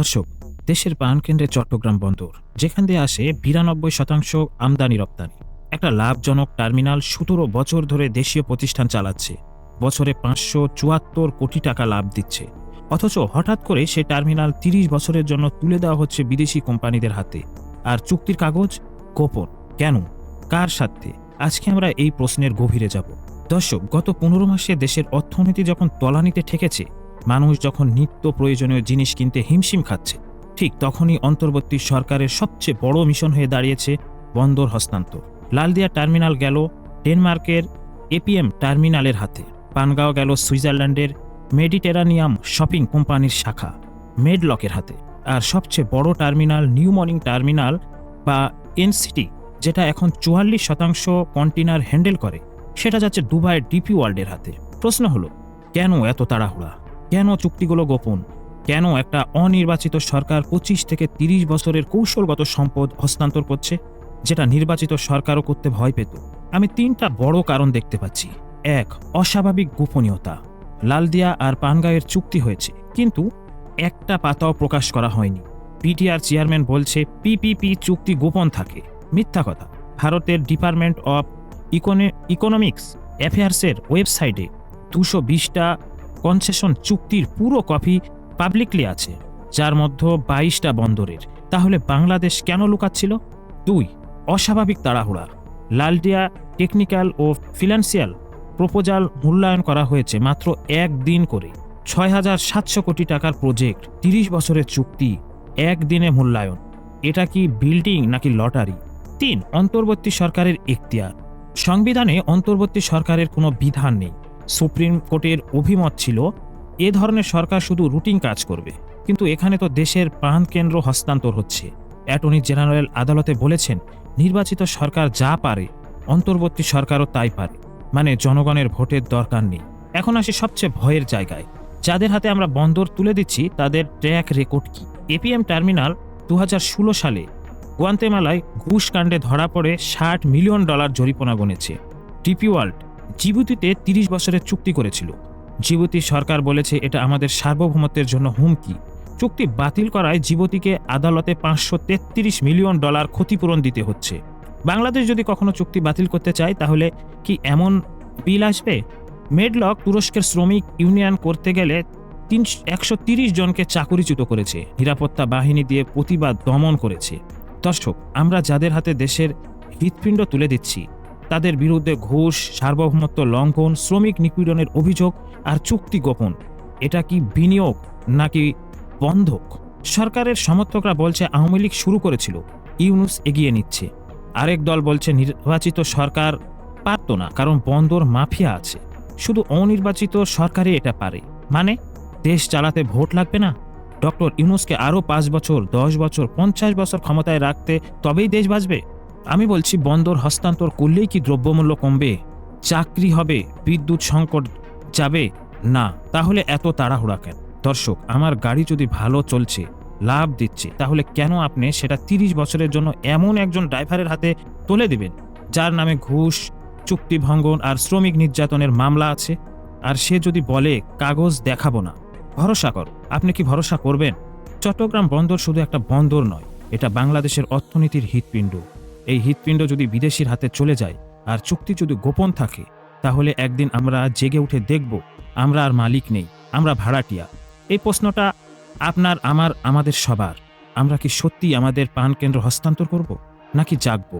দর্শক, দেশের প্রাণকেন্দ্রে চট্টগ্রাম বন্দর, যেখান দিয়ে আসে বিরানব্বই শতাংশ আমদানি রপ্তানি। একটা লাভজনক টার্মিনাল সতেরো বছর ধরে দেশীয় প্রতিষ্ঠান চালাচ্ছে। বছরে পাঁচশো চুয়াত্তর কোটি টাকা লাভ দিচ্ছে। অথচ হঠাৎ করে সে টার্মিনাল তিরিশ বছরের জন্য তুলে দেওয়া হচ্ছে বিদেশি কোম্পানিদের হাতে। আর চুক্তির কাগজ? গোপন। কেন? কার স্বার্থে? আজকে আমরা এই প্রশ্নের গভীরে যাব। দর্শক, গত পনেরো মাসে দেশের অর্থনীতি যখন তলানিতে ঠেকেছে মানুষ যখন নিত্য প্রয়োজনীয় জিনিস কিনতে হিমশিম খাচ্ছে, ঠিক তখনই অন্তর্বর্তী সরকারের সবচেয়ে বড় মিশন হয়ে দাঁড়িয়েছে বন্দর হস্তান্তর। লালদিয়া টার্মিনাল গেল ডেনমার্কের এপিএম টার্মিনালের হাতে। পানগাঁও গেল সুইজারল্যান্ডের মেডিটেরানিয়াম শপিং কোম্পানির শাখা, মেডলকের হাতে। আর সবচেয়ে বড় টার্মিনাল নিউ মর্নিং টার্মিনাল বা এনসিটি, যেটা এখন চুয়াল্লিশ শতাংশ কন্টেনার হ্যান্ডেল করে, সেটা যাচ্ছে দুবাইয়ের ডিপি ওয়ার্ল্ডের হাতে। প্রশ্ন হলো, কেন এত তাড়াহুড়া? কেন চুক্তিগুলো গোপন? কেন একটা অনির্বাচিত সরকার পঁচিশ থেকে তিরিশ বছরের কৌশলগত সম্পদ হস্তান্তর করছে, যেটা নির্বাচিত সরকারও করতে ভয় পেত? আমি তিনটা বড় কারণ দেখতে পাচ্ছি। এক, অস্বাভাবিক গোপনীয়তা। লালদিয়া আর পানগাঁয়ের চুক্তি হয়েছে, কিন্তু একটা পাতাও প্রকাশ করা হয়নি। পিটিআর চেয়ারম্যান বলছে, পিপিপি চুক্তি গোপন থাকে। মিথ্যা কথা। ভারতের ডিপার্টমেন্ট অফ ইকোনে, ইকোনমিক্স অ্যাফেয়ার্সের ওয়েবসাইটে দুশো বিশটা কনসেশন চুক্তির পুরো কপি পাবলিকলি আছে, যার মধ্যে বাইশটা বন্দরের। তাহলে বাংলাদেশ কেন লুকাচ্ছিল? দুই, অস্বাভাবিক তাড়াহুড়া। লালডিয়া টেকনিক্যাল ও ফিনান্সিয়াল প্রপোজাল মূল্যায়ন করা হয়েছে মাত্র এক দিন করে। ছয় হাজার সাতশো কোটি টাকার প্রজেক্ট, তিরিশ বছরের চুক্তি, একদিনে মূল্যায়ন। এটা কি বিল্ডিং নাকি লটারি? তিন, অন্তর্বর্তী সরকারের এখতিয়ার। সংবিধানে অন্তর্বর্তী সরকারের কোনো বিধান নেই। সুপ্রিম কোর্টের অভিমত ছিল, এ ধরনের সরকার শুধু রুটিন কাজ করবে। কিন্তু এখানে তো দেশের প্রাণকেন্দ্র হস্তান্তর হচ্ছে। অ্যাটর্নি জেনারেল আদালতে বলেছেন, নির্বাচিত সরকার যা পারে, অন্তর্বর্তী সরকারও তাই পারে। মানে জনগণের ভোটের দরকার নেই। এখন আসি সবচেয়ে ভয়ের জায়গায়। যাদের হাতে আমরা বন্দর তুলে দিচ্ছি, তাদের ট্র্যাক রেকর্ড কি? এপিএম টার্মিনাল দু হাজার ষোলো সালে গোয়ান্তেমালায় ঘুষ কাণ্ডে ধরা পড়ে ষাট মিলিয়ন ডলার জরিপনা গণেছে। টিপি ওয়ার্ল্ড জিবুতিতে তিরিশ বছরের চুক্তি করেছিল। জিবুতি সরকার বলেছে এটা আমাদের সার্বভৌমত্বের জন্য হুমকি। চুক্তি বাতিল করায় জিবুতিকে আদালতে পাঁচশো তেত্রিশ মিলিয়ন ডলার ক্ষতিপূরণ দিতে হচ্ছে। বাংলাদেশ যদি কখনো চুক্তি বাতিল করতে চায়, তাহলে কি এমন বিল আসবে? মেডলক তুরস্কের শ্রমিক ইউনিয়ন করতে গেলে তিন একশো জনকে চাকুরিচ্যুত করেছে। নিরাপত্তা বাহিনী দিয়ে প্রতিবাদ দমন করেছে। দর্শক, আমরা যাদের হাতে দেশের হৃৎপিণ্ড তুলে দিচ্ছি তাদের বিরুদ্ধে ঘুষ, সার্বভৌমত্ব লঙ্ঘন, শ্রমিক নিপীড়নের অভিযোগ আর চুক্তি গোপন। এটা কি বিনিয়োগ নাকি বন্ধক? সরকারের সমর্থকরা বলছে আওয়ামী লীগ শুরু করেছিল, ইউনুস এগিয়ে নিচ্ছে। আরেক দল বলছে নির্বাচিত সরকার পারত না, কারণ বন্দর মাফিয়া আছে। শুধু অনির্বাচিত সরকারই এটা পারে। মানে দেশ চালাতে ভোট লাগবে না? ডক্টর ইউনুসকে আরও পাঁচ বছর, দশ বছর, পঞ্চাশ বছর ক্ষমতায় রাখতে তবেই দেশ বাঁচবে? আমি বলছি, বন্দর হস্তান্তর করলেই কি দ্রব্যমূল্য কমবে? চাকরি হবে, বিদ্যুৎ সংকট যাবে? না, তাহলে এত তাড়াহুড়া কেন? দর্শক, আমার গাড়ি যদি ভালো চলছে, লাভ দিচ্ছে, তাহলে কেন আপনি সেটা তিরিশ বছরের জন্য এমন একজন ড্রাইভারের হাতে তুলে দিবেন, যার নামে ঘুষ, চুক্তি ভঙ্গন আর শ্রমিক নির্যাতনের মামলা আছে? আর সে যদি বলে, কাগজ দেখাবো না, ভরসা কর, আপনি কি ভরসা করবেন? চট্টগ্রাম বন্দর শুধু একটা বন্দর নয়, এটা বাংলাদেশের অর্থনীতির হৃৎপিণ্ড। এই হৃৎপিণ্ড যদি বিদেশির হাতে চলে যায়, আর চুক্তি যদি গোপন থাকে, তাহলে একদিন আমরা জেগে উঠে দেখব, আমরা আর মালিক নেই, আমরা ভাড়াটিয়া। এই প্রশ্নটা আপনার, আমার, আমাদের সবার। আমরা কি সত্যি আমাদের পান কেন্দ্র হস্তান্তর করব, নাকি জাগব?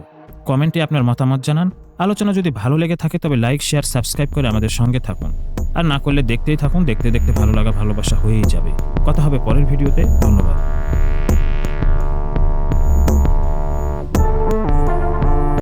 কমেন্টে আপনার মতামত জানান। আলোচনা যদি ভালো লেগে থাকে, তবে লাইক, শেয়ার, সাবস্ক্রাইব করে আমাদের সঙ্গে থাকুন। আর না করলে দেখতেই থাকুন, দেখতে দেখতে ভালো লাগা, ভালোবাসা হয়েই যাবে। কথা হবে পরের ভিডিওতে, ধন্যবাদ।